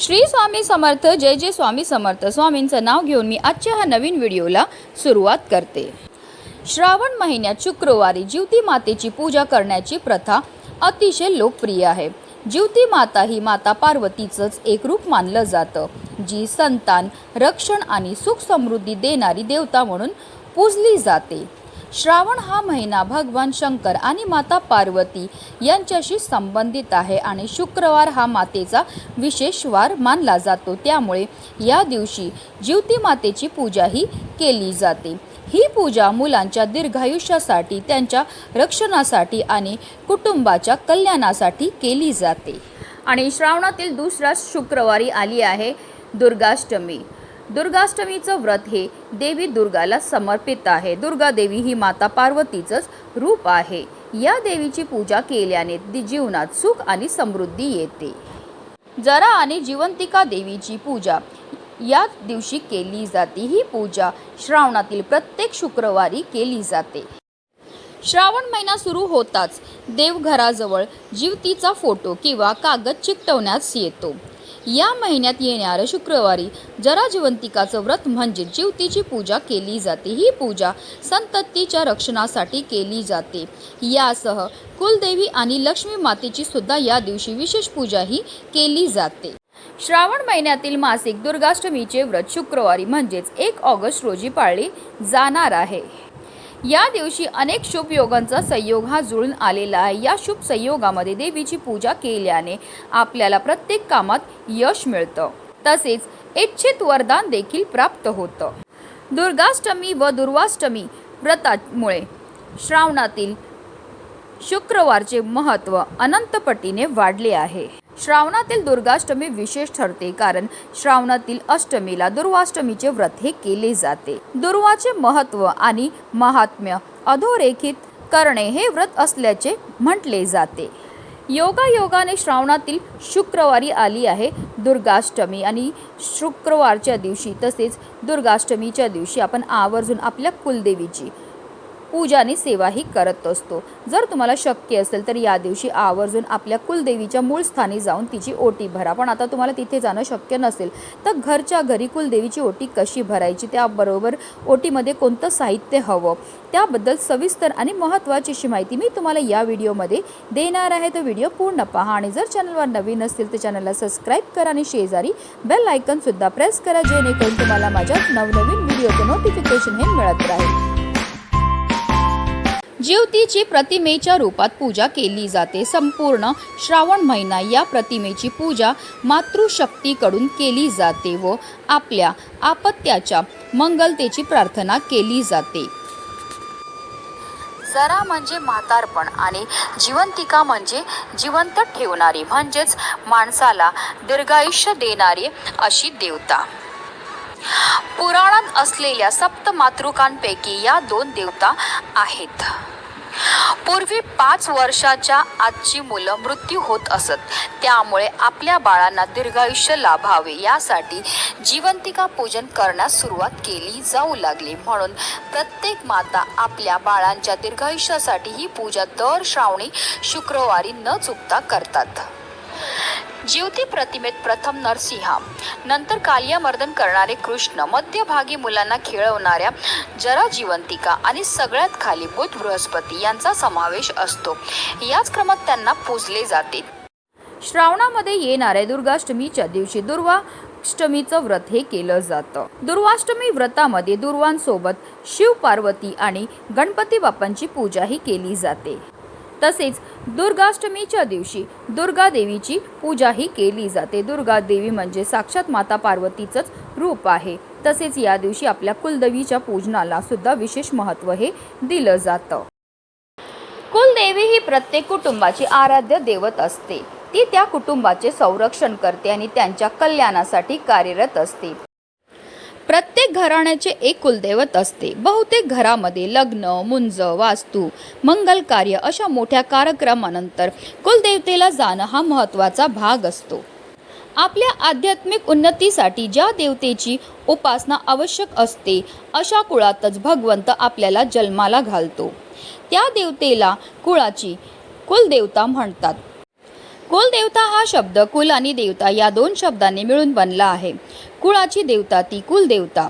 श्री स्वामी समर्थ जय जय स्वामी समर्थ. स्वामींचं नाव घेऊन मी आजच्या ह्या नवीन व्हिडिओला सुरुवात करते. श्रावण महिन्यात शुक्रवारी जीवती मातेची पूजा करण्याची प्रथा अतिशय लोकप्रिय आहे. जीवती माता ही माता पार्वतीचंच एक रूप मानलं जातं जी संतान रक्षण आणि सुख समृद्धी देणारी देवता म्हणून पूजली जाते. श्रावण हा महिना भगवान शंकर आणि माता पार्वती यांच्याशी संबंधित आहे आणि शुक्रवार हा मातेचा विशेष वार मानला जातो. त्यामुळे या दिवशी जीवती मातेची पूजाही केली जाते. ही पूजा मुलांच्या दीर्घायुष्यासाठी त्यांच्या रक्षणासाठी आणि कुटुंबाच्या कल्याणासाठी केली जाते. आणि श्रावणातील दुसरा शुक्रवारी आली आहे दुर्गाष्टमी. दुर्गाष्टमीचं व्रत हे देवी दुर्गाला समर्पित आहे. दुर्गा देवी ही माता पार्वतीचंच रूप आहे. या देवीची पूजा केल्याने जीवनात सुख आणि समृद्धी येते. जरा आणि जिवंतिका देवीची पूजा या दिवशी केली जाते. ही पूजा श्रावणातील प्रत्येक शुक्रवारी केली जाते. श्रावण महिना सुरू होताच देवघराजवळ जीवतीचा फोटो किंवा कागद चिकटवण्यास येतो. या महिन्यात येणाऱ्या शुक्रवारी जरा जिवंतिकाचं व्रत म्हणजे जीवतीची पूजा केली जाते. ही पूजा संततीच्या रक्षणासाठी केली जाते. यासह कुलदेवी आणि लक्ष्मी मातेची सुद्धा या दिवशी विशेष पूजाही केली जाते. श्रावण महिन्यातील मासिक दुर्गाष्टमीचे व्रत शुक्रवारी म्हणजेच एक ऑगस्ट रोजी पाळले जाणार आहे. या दिवशी अनेक शुभ योगांचा संयोग हा जुळून आलेला आहे. या शुभ संयोगामध्ये देवीची पूजा केल्याने आपल्याला प्रत्येक कामात यश मिळतं. तसेच इच्छित वरदान देखील प्राप्त होतं. दुर्गाष्टमी व दुर्वाष्टमी व्रतामुळे श्रावणातील शुक्रवारचे महत्त्व अनंतपटीने वाढले आहे. श्रावणातील दुर्गाष्टमी विशेष ठरते कारण श्रावणातील अष्टमीला दुर्वाष्टमीचे व्रत हे केले जाते. दुर्वाचे महत्त्व आणि महात्म्य अधोरेखित करणे हे व्रत असल्याचे म्हटले जाते. योगायोगाने श्रावणातील शुक्रवारी आली आहे दुर्गाष्टमी आणि शुक्रवारच्या दिवशी तसेच दुर्गाष्टमीच्या दिवशी आपण आवर्जून आपल्या कुलदेवीची पूजा आणि सेवाही करत असतो. जर तुम्हाला शक्य असेल तर या दिवशी आवर्जून आपल्या कुलदेवीच्या मूळ स्थानी जाऊन तिची ओटी भरा. पण आता तुम्हाला तिथे जाणं शक्य नसेल तर घरच्या घरी कुलदेवीची ओटी कशी भरायची? त्याबरोबर ओटीमध्ये कोणतं साहित्य हवं? त्याबद्दल सविस्तर आणि महत्त्वाची अशी माहिती मी तुम्हाला या व्हिडिओमध्ये देणार आहे. तो व्हिडिओ पूर्ण पहा आणि जर चॅनलवर नवीन असतील तर चॅनलला सबस्क्राईब करा आणि शेजारी बेल आयकनसुद्धा प्रेस करा जेणेकरून तुम्हाला माझ्या नवनवीन व्हिडिओचं नोटिफिकेशन हे मिळत राहील. जीवतीची प्रतिमेच्या रूपात पूजा केली जाते. संपूर्ण श्रावण महिना या प्रतिमेची पूजा मातृशक्तीकडून केली जाते व आपल्या आपत्याच्या मंगलतेची प्रार्थना केली जाते. जरा म्हणजे म्हातारपण आणि जिवंतिका म्हणजे जिवंत ठेवणारी म्हणजेच माणसाला दीर्घायुष्य देणारी अशी देवता. पुराणात असलेल्या सप्त मातृकांपैकी या दोन देवता आहेत. पूर्वी पाच वर्षाच्या आजची मुलं मृत्यू होत असत. त्यामुळे आपल्या बाळांना दीर्घायुष्य लाभावे यासाठी जिवंतिका पूजन करण्यास सुरुवात केली जाऊ लागली. म्हणून प्रत्येक माता आपल्या बाळांच्या दीर्घायुष्यासाठी ही पूजा दर श्रावणी शुक्रवारी न चुकता करतात. ज्योती प्रतिमेत प्रथम नरसिंहा. नंतर कालियामर्दन करणारे कृष्ण मध्यभागी मुलांना खेळवणाऱ्या जरा जिवंतिका आणि सगळ्यात खाली बुध बृहस्पती यांचा समावेश असतो. याच क्रमात त्यांना पूजले जाते. श्रावणामध्ये येणाऱ्या दुर्गाष्टमीच्या दिवशी दुर्वाष्टमीचं व्रत हे केलं जातं. दुर्वाष्टमी व्रतामध्ये दुर्वांसोबत शिव पार्वती आणि गणपती बाप्पांची पूजाही केली जाते. तसेच दुर्गाष्टमीच्या दिवशी दुर्गा देवीची पूजाही केली जाते. दुर्गा देवी म्हणजे साक्षात माता पार्वतीचंच रूप आहे. तसेच या दिवशी आपल्या कुलदेवीच्या पूजनाला सुद्धा विशेष महत्त्व हे दिलं जातं. कुलदेवी ही प्रत्येक कुटुंबाची आराध्य देवत असते. ती त्या कुटुंबाचे संरक्षण करते आणि त्यांच्या कल्याणासाठी कार्यरत असते. प्रत्येक घराण्याचे एक कुलदैवत असते. बहुतेक घरामध्ये लग्न मुंज वास्तू मंगल कार्य अशा मोठ्या कार्यक्रमानंतर कुलदेवतेला जाणं हा महत्त्वाचा भाग असतो. आपल्या आध्यात्मिक उन्नतीसाठी ज्या देवतेची उपासना आवश्यक असते अशा कुळातच भगवंत आपल्याला जन्माला घालतो. त्या देवतेला कुळाची कुलदेवता म्हणतात. कुलदेवता हा शब्द कुल आणि देवता या दोन शब्दांनी मिळून बनला आहे. कुळाची देवता ती कुलदेवता.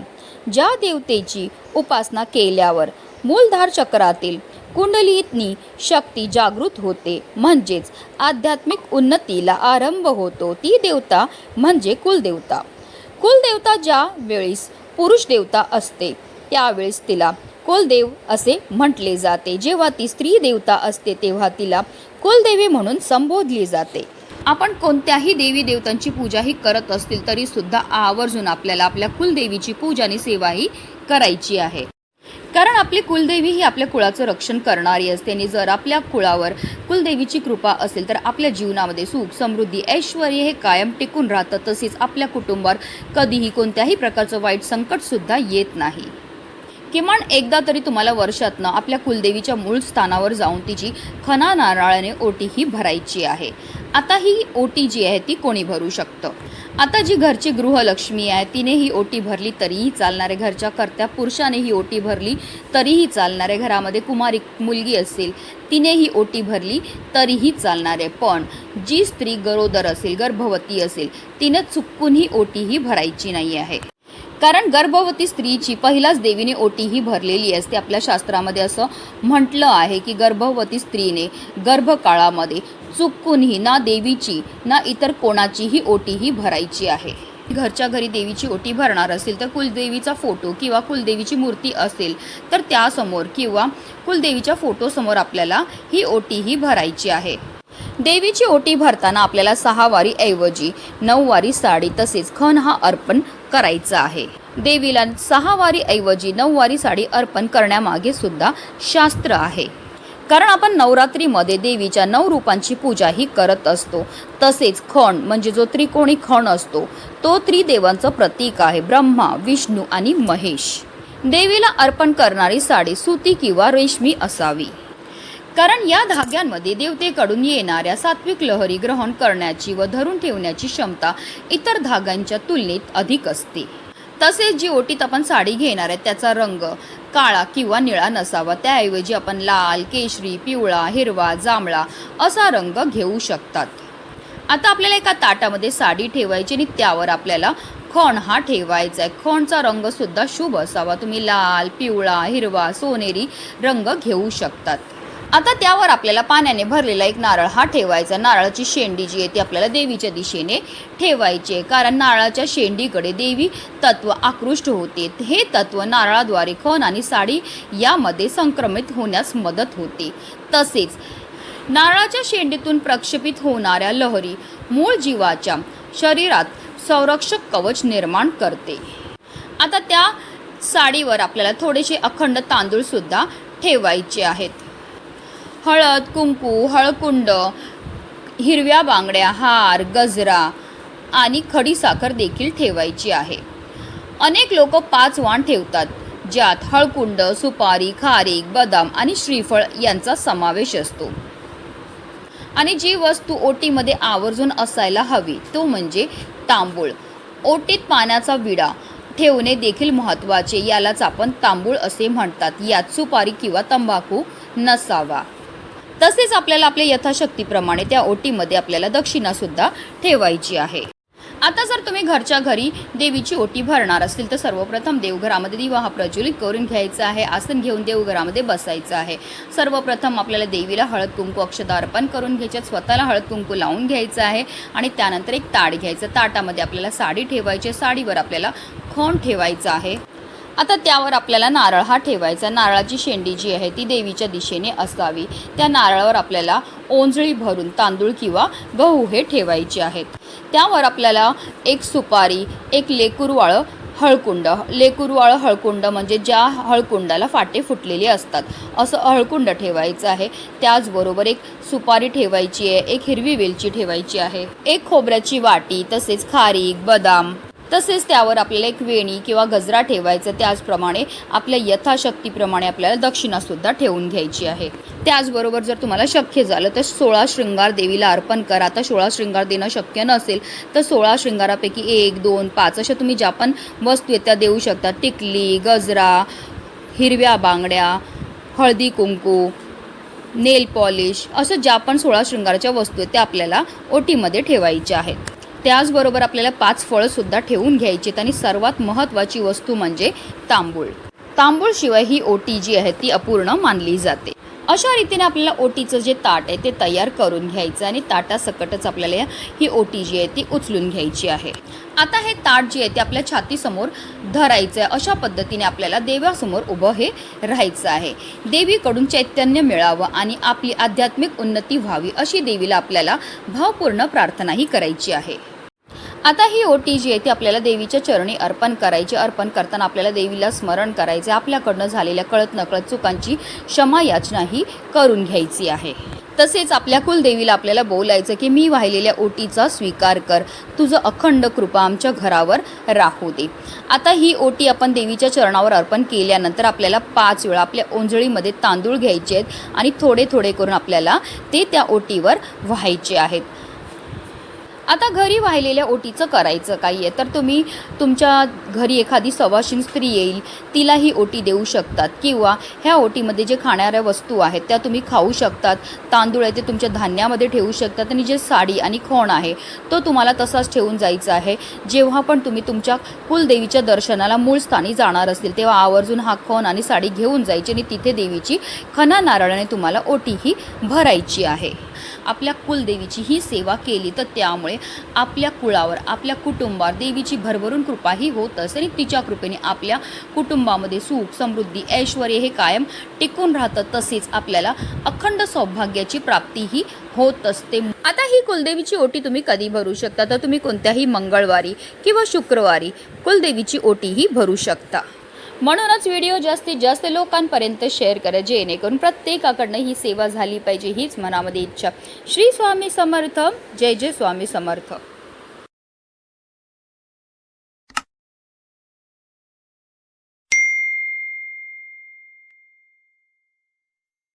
ज्या देवतेची उपासना केल्यावर मूलधार चक्रातील कुंडलीतनी शक्ती जागृत होते म्हणजेच आध्यात्मिक उन्नतीला आरंभ होतो ती देवता म्हणजे कुलदेवता. कुलदेवता ज्या वेळेस पुरुष देवता असते त्यावेळेस तिला कुलदेव असे म्हटले जाते. जेव्हा ती स्त्री देवता असते तेव्हा तिला कुलदेवी म्हणून संबोधली जाते. आपण कोणत्याही देवी देवतांची पूजाही करत असतील तरी सुद्धा आवर्जून आपल्याला आपल्या कुलदेवीची पूजा आणि सेवाही करायची आहे. कारण आपली कुलदेवी ही आपल्या कुळाचं रक्षण करणारी असते आणि जर आपल्या कुळावर कुलदेवीची कृपा असेल तर आपल्या जीवनामध्ये सुख समृद्धी ऐश्वर हे कायम टिकून राहतं. तसेच आपल्या कुटुंबावर कधीही कोणत्याही प्रकारचं वाईट संकटसुद्धा येत नाही. किमान एकदा तरी तुम्हाला वर्षातनं आपल्या कुलदेवीच्या मूळ स्थानावर जाऊन तिची खना नारळाने ओटी ही भरायची आहे. आता ही ओटी जी आहे ती कोणी भरू शकतं? आता जी घरची गृहलक्ष्मी आहे तिने ही ओटी भरली तरीही चालणारे घरच्या कर्त्या पुरुषाने ही ओटी भरली तरीही चालणारे घरामध्ये कुमारी मुलगी असेल तिने ही ओटी भरली तरीही चालणारे. पण जी स्त्री गरोदर असेल गर्भवती असेल तिने चुकून ही ओटी ही भरायची नाही आहे. कारण गर्भवती स्त्रीची पहिलाच देवीने ओटी ही भरलेली असते. आपल्या शास्त्रामध्ये असं म्हटलं आहे की गर्भवती स्त्रीने गर्भकाळामध्ये चुकूनही ना देवीची ना इतर कोणाचीही ओटी ही भरायची आहे. घरच्या घरी देवीची ओटी भरणार असेल तर कुलदेवीचा फोटो किंवा कुलदेवीची मूर्ती असेल तर त्यासमोर किंवा कुलदेवीच्या फोटोसमोर आपल्याला ही ओटी ही भरायची आहे. देवीची ओटी भरताना आपल्याला सहा वारी ऐवजी नऊ वारी साडी तसेच खण हा अर्पण करायचा आहे. देवीला सहा वारी ऐवजी नऊ वारी साडी अर्पण करण्यामागे सुद्धा शास्त्र आहे. कारण आपण नवरात्रीमध्ये देवीच्या नऊ रूपांची पूजा ही करत असतो. तसेच खण म्हणजे जो त्रिकोणी खण असतो तो त्रिदेवांचं प्रतीक आहे. ब्रह्मा विष्णू आणि महेश. देवीला अर्पण करणारी साडी सुती किंवा रेशमी असावी. कारण या धाग्यांमध्ये देवतेकडून येणाऱ्या सात्विक लहरी ग्रहण करण्याची व धरून ठेवण्याची क्षमता इतर धाग्यांच्या तुलनेत अधिक असते. तसेच जी ओटीत आपण साडी घेणार आहे त्याचा रंग काळा किंवा निळा नसावा त्याऐवजी आपण लाल केशरी पिवळा हिरवा जांभळा असा रंग घेऊ शकतात. आता आपल्याला एका ताटामध्ये साडी ठेवायची आणि त्यावर आपल्याला खण हा ठेवायचा आहे. खणचा रंगसुद्धा शुभ असावा. तुम्ही लाल पिवळा हिरवा सोनेरी रंग घेऊ शकतात. आता त्यावर आपल्याला पाण्याने भरलेला एक नारळ हा ठेवायचा. नारळाची शेंडी जी आहे ती आपल्याला देवीच्या दिशेने ठेवायची आहे. कारण नारळाच्या शेंडीकडे देवी तत्व आकृष्ट होते. हे तत्व नारळाद्वारे खण आणि साडी यामध्ये संक्रमित होण्यास मदत होते. तसेच नारळाच्या शेंडीतून प्रक्षेपित होणाऱ्या लहरी मूळ जीवाच्या शरीरात संरक्षक कवच निर्माण करते. आता त्या साडीवर आपल्याला थोडेसे अखंड तांदूळ सुद्धा ठेवायचे आहेत. हळद कुंकू हळकुंड हिरव्या बांगड्या हार गजरा आणि खडीसाखर देखील ठेवायची आहे. अनेक लोक पाच वाण ठेवतात ज्यात हळकुंड सुपारी खारीक बदाम आणि श्रीफळ यांचा समावेश असतो. आणि जी वस्तू ओटीमध्ये आवर्जून असायला हवी तो म्हणजे तांबूळ. ओटीत पाण्याचा विडा ठेवणे देखील महत्त्वाचे यालाच आपण तांबूळ असे म्हणतात. यात सुपारी किंवा तंबाखू नसावा. तसेच आपल्याला आपल्या यथाशक्तीप्रमाणे त्या ओटीमध्ये आपल्याला दक्षिणासुद्धा ठेवायची आहे. आता जर तुम्ही घरच्या घरी देवीची ओटी भरणार असतील तर सर्वप्रथम देवघरामध्ये दिवा हा प्रज्वलित करून घ्यायचा आहे. आसन घेऊन देवघरामध्ये बसायचं आहे. सर्वप्रथम आपल्याला देवीला हळद कुंकू अक्षता अर्पण करून घ्यायच्या स्वतःला हळद कुंकू लावून घ्यायचं आहे आणि त्यानंतर एक ताट घ्यायचं. ताटामध्ये आपल्याला साडी ठेवायची आहे. साडीवर आपल्याला खण ठेवायचं आहे. आता त्यावर आपल्याला नारळ हा ठेवायचा. नारळाची शेंडी जी आहे ती देवीच्या दिशेने असावी. त्या नारळावर आपल्याला ओंजळी भरून तांदूळ किंवा गहू हे ठेवायचे आहेत. त्यावर आपल्याला एक सुपारी एक लेकुरवाळं हळकुंड. लेकुरवाळं हळकुंड म्हणजे ज्या हळकुंडाला फाटे फुटलेले असतात. असं हळकुंड ठेवायचं आहे. त्याचबरोबर एक सुपारी ठेवायची आहे एक हिरवी वेलची ठेवायची आहे. एक खोबऱ्याची वाटी तसेच खारीक बदाम तसेच त्यावर आपल्याला एक वेणी किंवा गजरा ठेवायचं त्याचप्रमाणे आपल्या यथाशक्तीप्रमाणे आपल्याला दक्षिणासुद्धा ठेवून घ्यायची आहे. त्याचबरोबर जर तुम्हाला शक्य झालं तर सोळा शृंगार देवीला अर्पण करा. आता सोळा शृंगार देणं शक्य नसेल तर सोळा शृंगारापैकी एक दोन पाच अशा तुम्ही ज्या पण वस्तू आहेत त्या देऊ शकता. टिकली गजरा हिरव्या बांगड्या हळदी कुंकू नेल पॉलिश असं ज्या पण सोळा शृंगाराच्या वस्तू आहेत त्या आपल्याला ओटीमध्ये ठेवायच्या आहेत. त्याचबरोबर आपल्याला पाच फळंसुद्धा ठेवून घ्यायची आहेत आणि सर्वात महत्त्वाची वस्तू म्हणजे तांबूळ. तांबूळशिवाय ही ओटी जी आहे ती अपूर्ण मानली जाते. अशा रीतीने आपल्याला ओटीचं जे ताट आहे ते तयार करून घ्यायचं आणि ताटासकटच आपल्याला ही ओटी जी आहे ती उचलून घ्यायची आहे. आता हे ताट जे आहे ते आपल्या छातीसमोर धरायचं आहे अशा पद्धतीने आपल्याला देवासमोर उभं हे राहायचं आहे. देवीकडून चैतन्य मिळावं आणि आपली आध्यात्मिक उन्नती व्हावी अशी देवीला आपल्याला भावपूर्ण प्रार्थनाही करायची आहे. आता ही ओटी जी आहे ती आपल्याला देवीच्या चरणी अर्पण करायची. अर्पण करताना आपल्याला देवीला स्मरण करायचे आपल्याकडनं झालेल्या कळत नकळत चुकांची क्षमा याचना ही करून घ्यायची आहे. तसेच आपल्या कुलदेवीला आपल्याला बोलायचं की मी वाहिलेल्या ओटीचा स्वीकार कर. तुझं अखंड कृपा आमच्या घरावर राहू दे. आता ही ओटी आपण देवीच्या चरणावर अर्पण केल्यानंतर आपल्याला पाच वेळा आपल्या ओंजळीमध्ये तांदूळ घ्यायचे आहेत आणि थोडे थोडे करून आपल्याला ते त्या ओटीवर व्हायचे आहेत. आता घरी वाहिलेल्या ओटीचं करायचं काही आहे तर तुम्ही तुमच्या घरी एखादी सवाशीन स्त्री येईल तिला ही ओटी देऊ शकतात. किंवा ह्या ओटीमध्ये जे खाणाऱ्या वस्तू आहेत त्या तुम्ही खाऊ शकतात. तांदूळ आहे ते तुमच्या धान्यामध्ये ठेवू शकतात. आणि जे साडी आणि खोण आहे तो तुम्हाला तसाच ठेवून जायचा आहे. जेव्हा पण तुम्ही तुमच्या कुलदेवीच्या दर्शनाला मूळ स्थानी जाणार असतील तेव्हा आवर्जून हा खोण आणि साडी घेऊन जायची आणि तिथे देवीची खना नारळाने तुम्हाला ओटी ही भरायची आहे. आपल्या कुलदेवीची ही सेवा केली तर त्यामुळे आपल्या कुळावर आपल्या कुटुंबावर देवीची भरभरून कृपाही होत असते आणि तिच्या कृपेने आपल्या कुटुंबामध्ये सुख समृद्धी ऐश्वर हे कायम टिकून राहतं तसेच आपल्याला अखंड सौभाग्याची प्राप्तीही होत असते. आता ही कुलदेवीची ओटी तुम्ही कधी भरू शकता? तर तुम्ही कोणत्याही मंगळवारी किंवा शुक्रवारी कुलदेवीची ओटीही भरू शकता. म्हणूनच व्हिडिओ जास्तीत जास्त लोकांपर्यंत शेअर करा जेणेकरून प्रत्येकाकडनं ही सेवा झाली पाहिजे हीच मनामध्ये इच्छा. श्री स्वामी समर्थ जय जय स्वामी समर्थ.